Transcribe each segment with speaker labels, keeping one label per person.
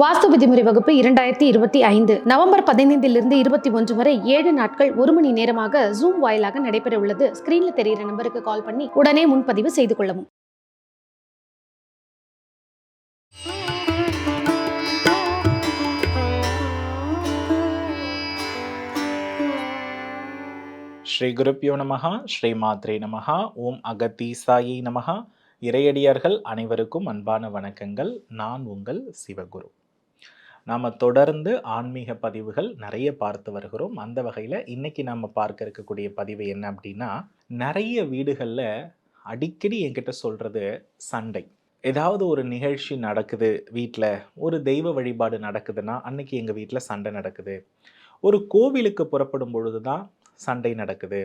Speaker 1: வாஸ்து விதிமுறை வகுப்பு இரண்டாயிரத்தி இருபத்தி ஐந்து நவம்பர் பதினைந்திலிருந்து இருபத்தி ஒன்று வரை ஏழு நாட்கள் ஒரு மணி நேரமாக ஜூம் வாயிலாக நடைபெற உள்ளது. ஸ்கிரீன்ல தெரிகிற நம்பருக்கு கால் பண்ணி உடனே முன்பதிவு செய்து கொள்ளவும்.
Speaker 2: ஸ்ரீ குருப்பியோ நமகா ஸ்ரீ மாத்ரே நமகா ஓம் அகத்தீசாயி நமகா இறையடியார்கள் அனைவருக்கும் அன்பான வணக்கங்கள். நான் உங்கள் சிவகுரு. நாம் தொடர்ந்து ஆன்மீக பதிவுகள் நிறைய பார்த்து வருகிறோம். அந்த வகையில் இன்றைக்கி நாம் பார்க்க இருக்கக்கூடிய பதிவு என்ன அப்படின்னா நிறைய வீடுகளில் அடிக்கடி என்கிட்ட சொல்கிறது சண்டை. ஏதாவது ஒரு நிகழ்ச்சி நடக்குது வீட்டில் ஒரு தெய்வ வழிபாடு நடக்குதுன்னா அன்னைக்கு எங்கள் வீட்டில் சண்டை நடக்குது. ஒரு கோவிலுக்கு புறப்படும் பொழுது தான் சண்டை நடக்குது.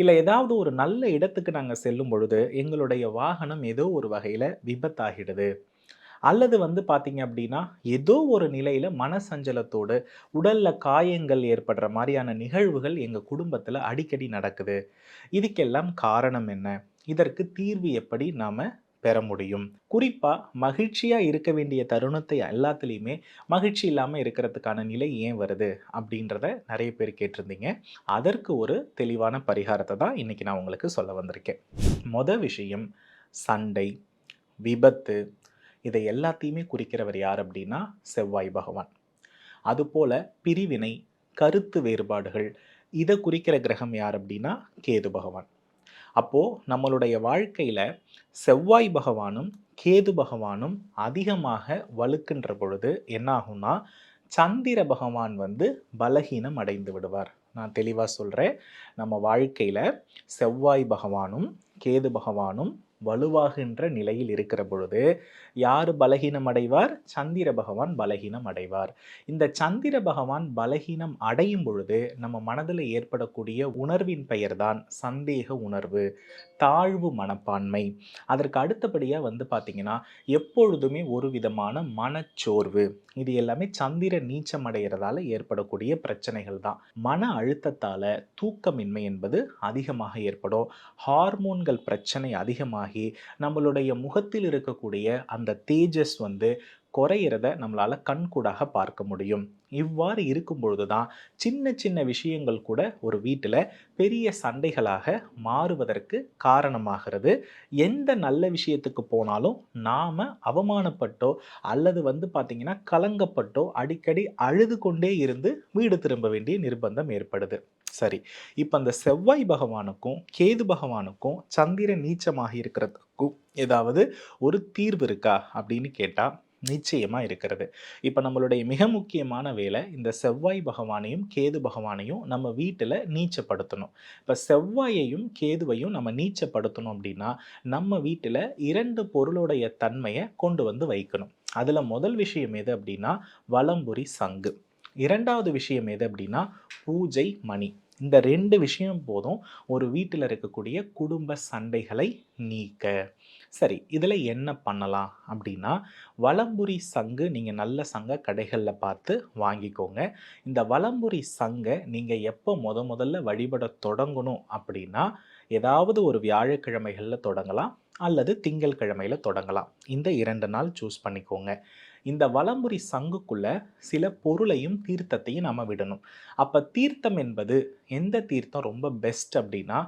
Speaker 2: இல்லை ஏதாவது ஒரு நல்ல இடத்துக்கு நாங்கள் செல்லும் பொழுது எங்களுடைய வாகனம் ஏதோ ஒரு வகையில் விபத்தாகிடுது. அல்லது வந்து பார்த்தீங்க அப்படின்னா ஏதோ ஒரு நிலையில் மனசஞ்சலத்தோடு உடலில் காயங்கள் ஏற்படுற மாதிரியான நிகழ்வுகள் எங்கள் குடும்பத்தில் அடிக்கடி நடக்குது. இதுக்கெல்லாம் காரணம் என்ன? இதற்கு தீர்வு எப்படி நாம் பெற முடியும்? குறிப்பாக மகிழ்ச்சியாக இருக்க வேண்டிய தருணத்தை எல்லாத்துலேயுமே மகிழ்ச்சி இல்லாமல் இருக்கிறதுக்கான நிலை ஏன் வருது? அப்படின்றத நிறைய பேர் கேட்டிருந்தீங்க. அதற்கு ஒரு தெளிவான பரிகாரத்தை தான் இன்றைக்கி நான் உங்களுக்கு சொல்ல வந்திருக்கேன். மொதல் விஷயம் சண்டை விபத்து இதை எல்லாத்தையுமே குறிக்கிறவர் யார் அப்படின்னா செவ்வாய் பகவான். அதுபோல் பிரிவினை கருத்து வேறுபாடுகள் இதை குறிக்கிற கிரகம் யார் அப்படின்னா கேது பகவான். அப்போது நம்மளுடைய வாழ்க்கையில் செவ்வாய் பகவானும் கேது பகவானும் அதிகமாக வலுக்கின்ற பொழுது என்னாகும்னா சந்திர பகவான் வந்து பலகீனம் அடைந்து விடுவார். நான் தெளிவாக சொல்கிறேன் நம்ம வாழ்க்கையில் செவ்வாய் பகவானும் கேது பகவானும் வலுவாகின்ற நிலையில் இருக்கிற பொழுது யார் பலகீனம் அடைவார்? சந்திர பகவான் பலகீனம் அடைவார். இந்த சந்திர பகவான் பலகீனம் அடையும் பொழுது நம்ம மனதில் ஏற்படக்கூடிய உணர்வின் பெயர்தான் சந்தேக உணர்வு தாழ்வு மனப்பான்மை. அதற்கு அடுத்தபடியாக வந்து பார்த்திங்கன்னா எப்பொழுதுமே ஒரு விதமான மனச்சோர்வு. இது எல்லாமே சந்திர நீச்சம் அடைகிறதால ஏற்படக்கூடிய பிரச்சனைகள் தான். மன அழுத்தத்தால் தூக்கமின்மை என்பது அதிகமாக ஏற்படும். ஹார்மோன்கள் பிரச்சனை அதிகமாக நம்மளுடைய முகத்தில் இருக்கக்கூடிய அந்த தேஜஸ் வந்து குறையிறத நம்மளால் கண்கூடாக பார்க்க முடியும். இவ்வாறு இருக்கும் பொழுது தான் சின்ன சின்ன விஷயங்கள் கூட ஒரு வீட்டில் பெரிய சண்டைகளாக மாறுவதற்கு காரணமாகிறது. எந்த நல்ல விஷயத்துக்கு போனாலும் நாம் அவமானப்பட்டோ அல்லது வந்து பார்த்திங்கன்னா கலங்கப்பட்டோ அடிக்கடி அழுது கொண்டே இருந்து வீடு திரும்ப வேண்டிய நிர்பந்தம் ஏற்படுது. சரி இப்போ அந்த செவ்வாய் பகவானுக்கும் கேது பகவானுக்கும் சந்திர நீச்சமாக இருக்கிறதுக்கும் ஏதாவது ஒரு தீர்வு இருக்கா அப்படின்னு கேட்டால் நிச்சயமாக இருக்கிறது. இப்போ நம்மளுடைய மிக முக்கியமான வேலை இந்த செவ்வாய் பகவானையும் கேது பகவானையும் நம்ம வீட்டில் நீச்சப்படுத்தணும். இப்போ செவ்வாயையும் கேதுவையும் நம்ம நீச்சப்படுத்தணும் அப்படின்னா நம்ம வீட்டில் இரண்டு பொருளுடைய தன்மையை கொண்டு வந்து வைக்கணும். அதில் முதல் விஷயம் எது அப்படின்னா வலம்புரி சங்கு. இரண்டாவது விஷயம் எது அப்படின்னா பூஜை மணி. இந்த ரெண்டு விஷயம் போதும் ஒரு வீட்டில் இருக்கக்கூடிய குடும்ப சண்டைகளை நீக்க. சரி இதில் என்ன பண்ணலாம் அப்படின்னா வலம்புரி சங்கு நீங்கள் நல்ல சங்க கடைகளில் பார்த்து வாங்கிக்கோங்க. இந்த வலம்புரி சங்கை நீங்கள் எப்போ முத முதல்ல வழிபட தொடங்கணும் அப்படின்னா ஏதாவது ஒரு வியாழக்கிழமைகளில் தொடங்கலாம் அல்லது திங்கள் கிழமையில் தொடங்கலாம். இந்த இரண்டு நாள் சூஸ் பண்ணிக்கோங்க. இந்த வலம்புரி சங்குக்குள்ள சில பொருளையும் தீர்த்தத்தையும் நம்ம விடணும். அப்போ தீர்த்தம் என்பது எந்த தீர்த்தம் ரொம்ப பெஸ்ட் அப்படின்னா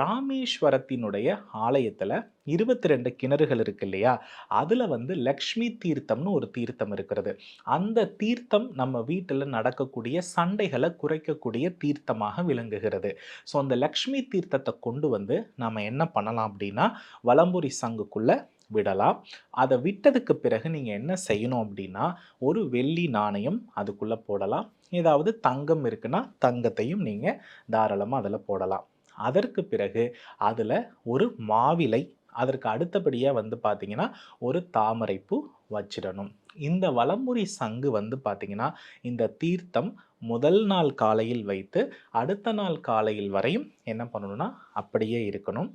Speaker 2: ராமேஸ்வரத்தினுடைய ஆலயத்தில் இருபத்தி ரெண்டு கிணறுகள் இருக்கு இல்லையா? அதில் வந்து லக்ஷ்மி தீர்த்தம்னு ஒரு தீர்த்தம் இருக்கிறது. அந்த தீர்த்தம் நம்ம வீட்டில் நடக்கக்கூடிய சண்டைகளை குறைக்கக்கூடிய தீர்த்தமாக விளங்குகிறது. ஸோ அந்த லக்ஷ்மி தீர்த்தத்தை கொண்டு வந்து நம்ம என்ன பண்ணலாம் அப்படின்னா வலம்புரி சங்குக்குள்ள விடலாம். அதை விட்டதுக்கு பிறகு நீங்கள் என்ன செய்யணும் அப்படின்னா ஒரு வெள்ளி நாணயம் அதுக்குள்ளே போடலாம். ஏதாவது தங்கம் இருக்குன்னா தங்கத்தையும் நீங்கள் தாராளமாக அதில் போடலாம். அதற்கு பிறகு அதில் ஒரு மாவிலை அதற்கு அடுத்தபடியாக வந்து பார்த்திங்கன்னா ஒரு தாமரைப்பூ வச்சிடணும். இந்த வலம்புரி சங்கு வந்து பார்த்திங்கன்னா இந்த தீர்த்தம் முதல் நாள் காலையில் வைத்து அடுத்த நாள் காலையில் வரையும் என்ன பண்ணணும்னா அப்படியே இருக்கணும்.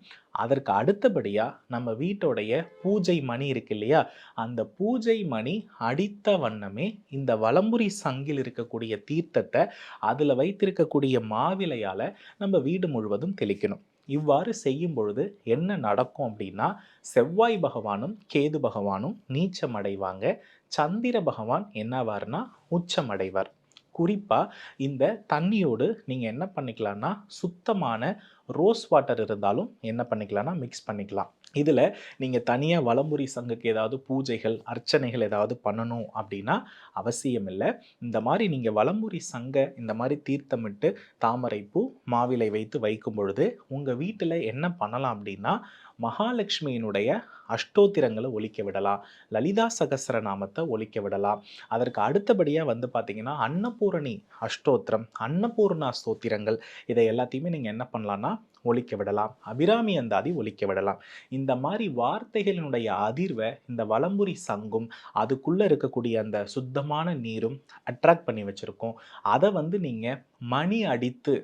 Speaker 2: அதற்கு அடுத்தபடியாக நம்ம வீட்டோடைய பூஜை மணி இருக்கு இல்லையா? அந்த பூஜை மணி அடித்த வண்ணமே இந்த வலம்புரி சங்கில் இருக்கக்கூடிய தீர்த்தத்தை அதில் வைத்திருக்கக்கூடிய மாவிலையால் நம்ம வீடு முழுவதும் தெளிக்கணும். இவ்வாறு செய்யும் பொழுது என்ன நடக்கும் அப்படின்னா செவ்வாய் பகவானும் கேது பகவானும் நீச்சம் அடைவாங்க சந்திர பகவான் என்னவார்னா உச்சம் அடைவார் குறிப்பாக இந்த தண்ணியோடு நீங்கள் என்ன பண்ணிக்கலாம்னா சுத்தமான ரோஸ் வாட்டர் இருந்தாலும் என்ன பண்ணிக்கலாம்னா மிக்ஸ் பண்ணிக்கலாம். இதில் நீங்கள் தனியாக வளமுறை சங்குக்கு ஏதாவது பூஜைகள் அர்ச்சனைகள் ஏதாவது பண்ணணும் அப்படின்னா அவசியம் இல்லை. இந்த மாதிரி நீங்கள் வளமுறை சங்க இந்த மாதிரி தீர்த்தமிட்டு தாமரைப்பூ மாவிலை வைத்து வைக்கும் பொழுது உங்கள் வீட்டில் என்ன பண்ணலாம் அப்படின்னா மகாலட்சுமியினுடைய அஷ்டோத்திரங்களை ஒழிக்க விடலாம். லலிதா சகஸ்ரநாமத்தை ஒழிக்க விடலாம். அதற்கு அடுத்தபடியாக வந்து பார்த்தீங்கன்னா அன்னபூரணி அஷ்டோத்திரம் அன்னபூர்ணா ஸ்தோத்திரங்கள் இதை எல்லாத்தையுமே நீங்கள் என்ன பண்ணலான்னா ஒழிக்க விடலாம். அபிராமி அந்தாதி ஒழிக்க விடலாம். இந்த மாதிரி வார்த்தைகளினுடைய அதிர்வை இந்த வலம்புரி சங்கும் அதுக்குள்ளே இருக்கக்கூடிய அந்த சுத்தமான நீரும் அட்ராக்ட் பண்ணி வச்சுருக்கோம். அதை வந்து நீங்கள் மணி அடித்து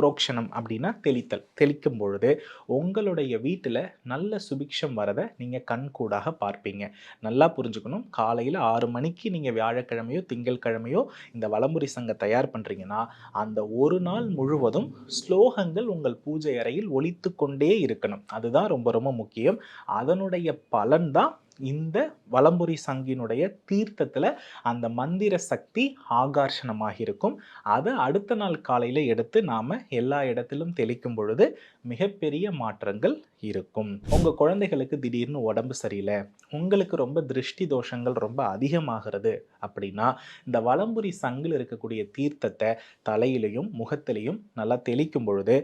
Speaker 2: புரோக்ஷனம் அப்படின்னா தெளித்தல். தெளிக்கும் பொழுது உங்களுடைய வீட்டில் நல்ல சுபிக்ஷம் வரதை நீங்கள் கண்கூடாக பார்ப்பீங்க. நல்லா புரிஞ்சுக்கணும். காலையில் ஆறு மணிக்கு நீங்கள் வியாழக்கிழமையோ திங்கட்கிழமையோ இந்த வளமுறை சங்க தயார் பண்ணுறீங்கன்னா அந்த ஒரு நாள் முழுவதும் ஸ்லோகங்கள் உங்கள் பூஜை அறையில் ஒழித்து கொண்டே இருக்கணும். அதுதான் ரொம்ப ரொம்ப முக்கியம். அதனுடைய பலன்தான் இந்த வலம்புரி சங்கினுடைய தீர்த்தத்தில் அந்த மந்திர சக்தி ஆகர்ஷணமாக இருக்கும் அதை அடுத்த நாள் காலையில் எடுத்து நாம் எல்லா இடத்திலும் தெளிக்கும் பொழுது மிகப்பெரிய மாற்றங்கள் இருக்கும். உங்கள் குழந்தைகளுக்கு திடீர்னு உடம்பு சரியில்லை உங்களுக்கு ரொம்ப திருஷ்டி தோஷங்கள் ரொம்ப அதிகமாகிறது அப்படின்னா இந்த வலம்புரி சங்கில் இருக்கக்கூடிய தீர்த்தத்தை தலையிலையும் முகத்திலையும் நல்லா தெளிக்கும் பொழுது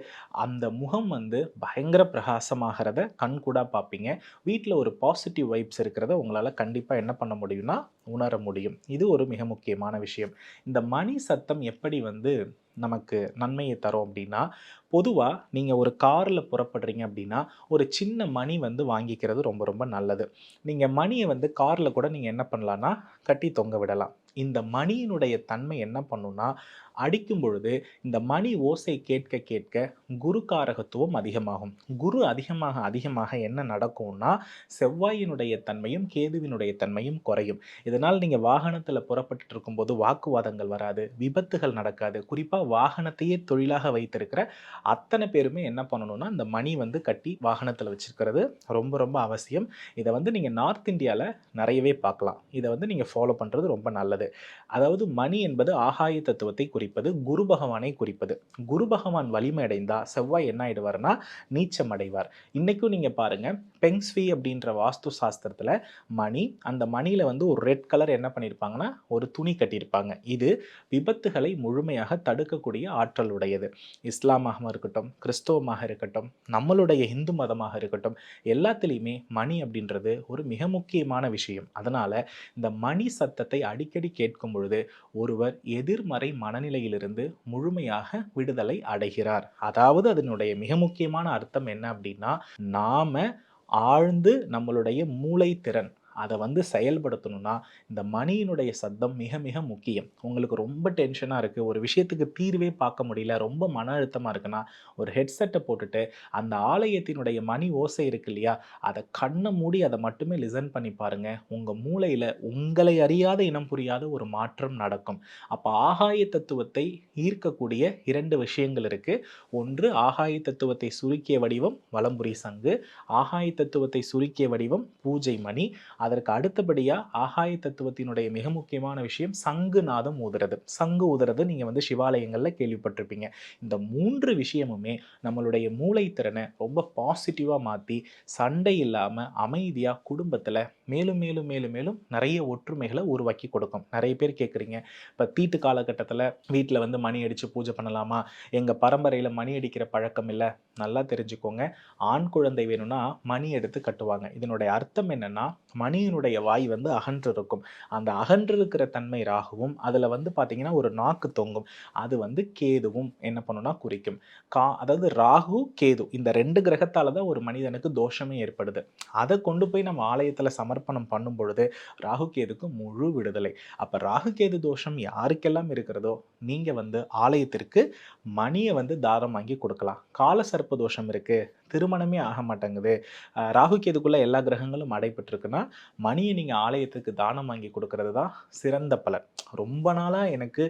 Speaker 2: அந்த முகம் வந்து பயங்கர பிரகாசமாகிறத கண்கூடாக பார்ப்பீங்க. வீட்டில் ஒரு பாசிட்டிவ் வைப்ஸ் இருக்கிறத உங்களால் கண்டிப்பாக என்ன பண்ண முடியும்னா உணர முடியும். இது ஒரு மிக முக்கியமான விஷயம். இந்த மணி சத்தம் எப்படி வந்து நமக்கு நன்மையை தரும் அப்படின்னா பொதுவாக நீங்கள் ஒரு காரில் புறப்படுறீங்க அப்படின்னா ஒரு சின்ன மணி வந்து வாங்கிக்கிறது ரொம்ப ரொம்ப நல்லது. நீங்கள் மணியை வந்து காரில் கூட நீங்கள் என்ன பண்ணலான்னா கட்டி தொங்க விடலாம். இந்த மணியினுடைய தன்மை என்ன பண்ணுன்னா அடிக்கும் பொழுது இந்த மணி ஓசை கேட்க கேட்க குரு காரகத்துவம் அதிகமாகும். குரு அதிகமாக அதிகமாக என்ன நடக்கும்னா செவ்வாயினுடைய தன்மையும் கேதுவினுடைய தன்மையும் குறையும். இதனால் நீங்கள் வாகனத்தில் புறப்பட்டு இருக்கும்போது வாக்குவாதங்கள் வராது விபத்துகள் நடக்காது. குறிப்பாக வாகனத்தையே தொழிலாக வைத்திருக்கிற அத்தனை பேருமே என்ன பண்ணணும்னா இந்த மணி வந்து கட்டி வாகனத்தில் வச்சிருக்கிறது ரொம்ப ரொம்ப அவசியம். இதை வந்து நீங்கள் நார்த் இந்தியாவில் நிறையவே பார்க்கலாம். இதை வந்து நீங்கள் ஃபாலோ பண்ணுறது ரொம்ப நல்லது. அதாவது மணி என்பது ஆகாய தத்துவத்தை குறிப்பது குரு பகவானை குறிப்பது. குரு பகவான் வலிமை அடைந்தால் செவ்வாய் என்ன ஆயிடுவார்னா நீச்சம் அடைவார். இன்றைக்கும் நீங்கள் பாருங்கள் பெங்ஸ்வி அப்படின்ற வாஸ்து சாஸ்திரத்தில் மணி அந்த மணியில் வந்து ஒரு ரெட் கலர் என்ன பண்ணியிருப்பாங்கன்னா ஒரு துணி கட்டியிருப்பாங்க. இது விபத்துகளை முழுமையாக தடுக்கக்கூடிய ஆற்றல் உடையது. இஸ்லாமாக இருக்கட்டும் கிறிஸ்தவமாக இருக்கட்டும் நம்மளுடைய இந்து மதமாக இருக்கட்டும் எல்லாத்துலேயுமே மணி அப்படின்றது ஒரு மிக முக்கியமான விஷயம். அதனால் இந்த மணி சத்தத்தை அடிக்கடி கேட்கும் பொழுது ஒருவர் எதிர்மறை மனநிலையிலிருந்து முழுமையாக விடுதலை அடைகிறார். அதாவது அதனுடைய மிக முக்கியமான அர்த்தம் என்ன அப்படின்னா நாம ஆழ்ந்து நம்மளுடைய மூளை திறன் அதை வந்து செயல்படுத்தணும்னா இந்த மணியினுடைய சத்தம் மிக மிக முக்கியம். உங்களுக்கு ரொம்ப டென்ஷனாக இருக்குது ஒரு விஷயத்துக்கு தீர்வே பார்க்க முடியல ரொம்ப மன அழுத்தமாக இருக்குன்னா ஒரு ஹெட்செட்டை போட்டுட்டு அந்த ஆலயத்தினுடைய மணி ஓசை இருக்கு இல்லையா அதை கண்ணை மூடி அதை மட்டுமே லிசன் பண்ணி பாருங்க. உங்கள் மூளையில் உங்களை அறியாத இனம் புரியாத ஒரு மாற்றம் நடக்கும். அப்போ ஆகாய தத்துவத்தை ஈர்க்கக்கூடிய இரண்டு விஷயங்கள் இருக்குது ஒன்று ஆகாய தத்துவத்தை சுருக்கிய வடிவம் வலம்புரி சங்கு. ஆகாய தத்துவத்தை சுருக்கிய வடிவம் பூஜை மணி. அதற்கு அடுத்தபடியாக ஆகாய தத்துவத்தினுடைய மிக முக்கியமான விஷயம் சங்கு நாதம் ஊதுறது. சங்கு ஊதுறது நீங்கள் வந்து சிவாலயங்களில் கேள்விப்பட்டிருப்பீங்க. இந்த மூன்று விஷயமுமே நம்மளுடைய மூளைத்திறனை ரொம்ப பாசிட்டிவாக மாற்றி சண்டை இல்லாமல் அமைதியாக குடும்பத்தில் மேலும் மேலும் மேலும் மேலும் நிறைய ஒற்றுமைகளை உருவாக்கி கொடுக்கும். நிறைய பேர் கேட்குறீங்க இப்போ தீட்டு காலகட்டத்தில் வீட்டில் வந்து மணி அடித்து பூஜை பண்ணலாமா? எங்கள் பரம்பரையில் மணி அடிக்கிற பழக்கம் இல்லை. நல்லா தெரிஞ்சுக்கோங்க. ஆண் குழந்தை வேணும்னா மணி எடுத்து கட்டுவாங்க. இதனுடைய அர்த்தம் என்னன்னா மணியினுடைய வாய் வந்து அகன்று இருக்கும் அந்த அகன்று இருக்கிற தன்மை ராகுவும் அதில் வந்து பார்த்தீங்கன்னா ஒரு நாக்கு தொங்கும். அது வந்து கேதுவும் என்ன பண்ணுன்னா குறிக்கும். கா அதாவது ராகு கேது இந்த ரெண்டு கிரகத்தால் தான் ஒரு மனிதனுக்கு தோஷமே ஏற்படுது. அதை கொண்டு போய் நம்ம ஆலயத்தில் சமர்ப்பணம் பண்ணும் பொழுது ராகு கேதுக்கு முழு விடுதலை. அப்போ ராகு கேது தோஷம் யாருக்கெல்லாம் இருக்கிறதோ நீங்கள் வந்து ஆலயத்திற்கு மணியை வந்து தாரம் வாங்கி கொடுக்கலாம். கால சர்ப்ப தோஷம் இருக்குது திருமணமே ஆக மாட்டேங்குது. ராகு கேதுக்குள்ள எல்லா கிரகங்களும் அடைபட்டிருக்குன்னா மணியை நீங்கள் ஆலயத்துக்கு தானம் வாங்கி கொடுக்கறது தான் சிறந்த பலன். ரொம்ப நாளாக எனக்கு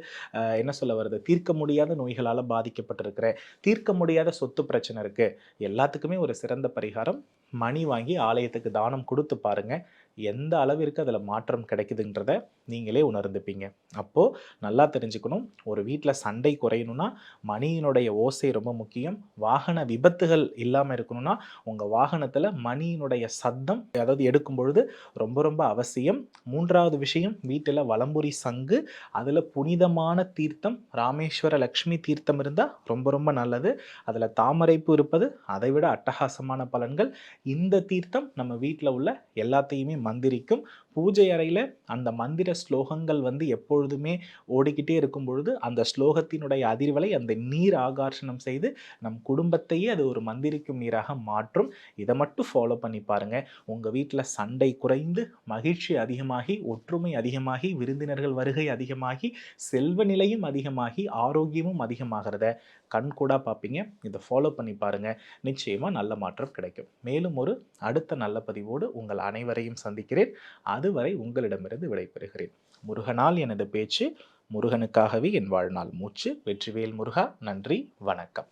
Speaker 2: என்ன சொல்ல வருது தீர்க்க முடியாத நோய்களால் பாதிக்கப்பட்டிருக்கிறேன். தீர்க்க முடியாத சொத்து பிரச்சனை இருக்குது எல்லாத்துக்குமே ஒரு சிறந்த பரிகாரம். மணி வாங்கி ஆலயத்துக்கு தானம் கொடுத்து பாருங்கள் எந்த அளவிற்கு அதில் மாற்றம் கிடைக்குதுன்றத நீங்களே உணர்ந்துப்பீங்க. அப்போது நல்லா தெரிஞ்சுக்கணும். ஒரு வீட்டில் சண்டை குறையணும்னா மணியினுடைய ஓசை ரொம்ப முக்கியம். வாகன விபத்துகள் இல்லாமல் இருக்கணும்னா உங்கள் வாகனத்தில் மணியினுடைய சத்தம் அதாவது எடுக்கும் பொழுது ரொம்ப ரொம்ப அவசியம். மூன்றாவது விஷயம் வீட்டில் வலம்புரி சங்கு அதில் புனிதமான தீர்த்தம் ராமேஸ்வர லக்ஷ்மி தீர்த்தம் இருந்தால் ரொம்ப ரொம்ப நல்லது. அதில் தாமரைப்பு இருப்பது அதை விட அட்டகாசமான பலன்கள். இந்த தீர்த்தம் நம்ம வீட்டில் உள்ள எல்லாத்தையுமே மந்திரிக்கும் பூஜை அறையில் அந்த மந்திர ஸ்லோகங்கள் வந்து எப்பொழுதுமே ஓடிக்கிட்டே இருக்கும் பொழுது அந்த ஸ்லோகத்தினுடைய அதிர்வலை அந்த நீர் ஆகர்ஷணம் செய்து நம் குடும்பத்தையே அது ஒரு மந்திரிக்கும் நீராக மாற்றும். இதை மட்டும் ஃபாலோ பண்ணி பாருங்க. உங்கள் வீட்டில் சண்டை குறைந்து மகிழ்ச்சி அதிகமாகி ஒற்றுமை அதிகமாகி விருந்தினர்கள் வருகை அதிகமாகி செல்வ நிலையும் அதிகமாகி ஆரோக்கியமும் அதிகமாகிறத கண்கூடாக பார்ப்பீங்க. இதை ஃபாலோ பண்ணி பாருங்கள் நிச்சயமாக நல்ல மாற்றம் கிடைக்கும். மேலும் ஒரு அடுத்த நல்ல பதிவோடு உங்கள் அனைவரையும் சந்திக்கிறேன். அதுவரை உங்களிடமிருந்து விடைபெறுகிறேன். முருகனால் எனது பேச்சு முருகனுக்காகவே என் வாழ்நாள் மூச்சு. வெற்றிவேல் முருகா நன்றி வணக்கம்.